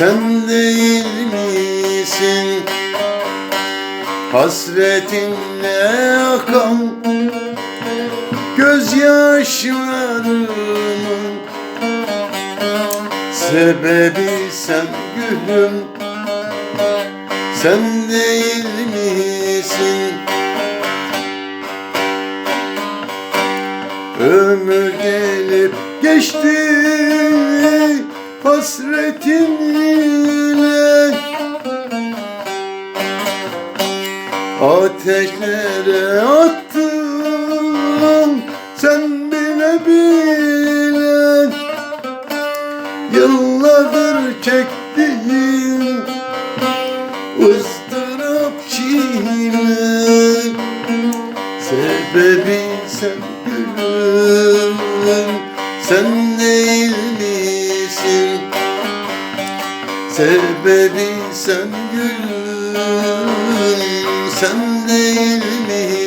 Sen değil misin? Hasretinle akan Gözyaşlarımın Sebebi sen gülüm. Sen değil misin? Ömür gelip geçti hasretinle Ateşlere attım sen bile bile. Yıllardır çektiğim ızdırap çile Sebebi sen gülüm Sen Sebebi sen gülüm Sen değil misin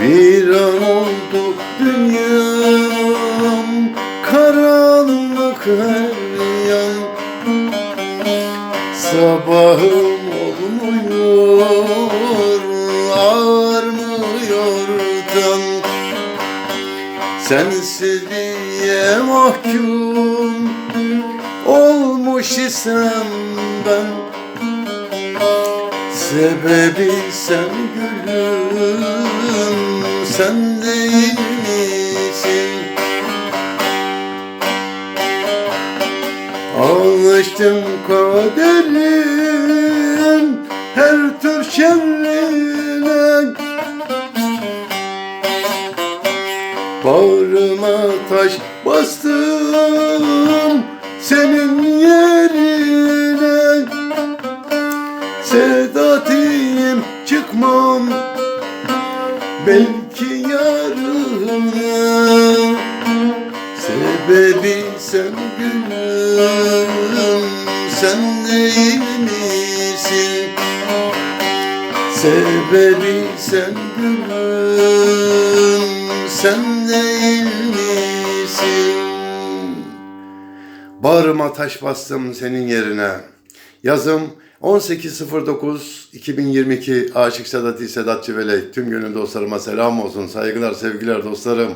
Bir an oldu dünyam Karanlık her yan Sabahım olmuyor Ağarmıyor tan. Sensizliğe mahkum Olmuş isem ben Sebebi sen gülüm Sen değil misin Alıştım kaderin Her tür şerrine. Bağrıma taş bastım Senin yerine Çıkmam Belki yarın Sebebi sen gülüm Sen değil misin Sebebi sen gülüm Sen değil misin Bağrıma taş bastım senin yerine. Yazım 18.09.2022 Aşık Sedat İ. Sedat Civelek. Tüm gönül dostlarıma selam olsun. Saygılar, sevgiler dostlarım.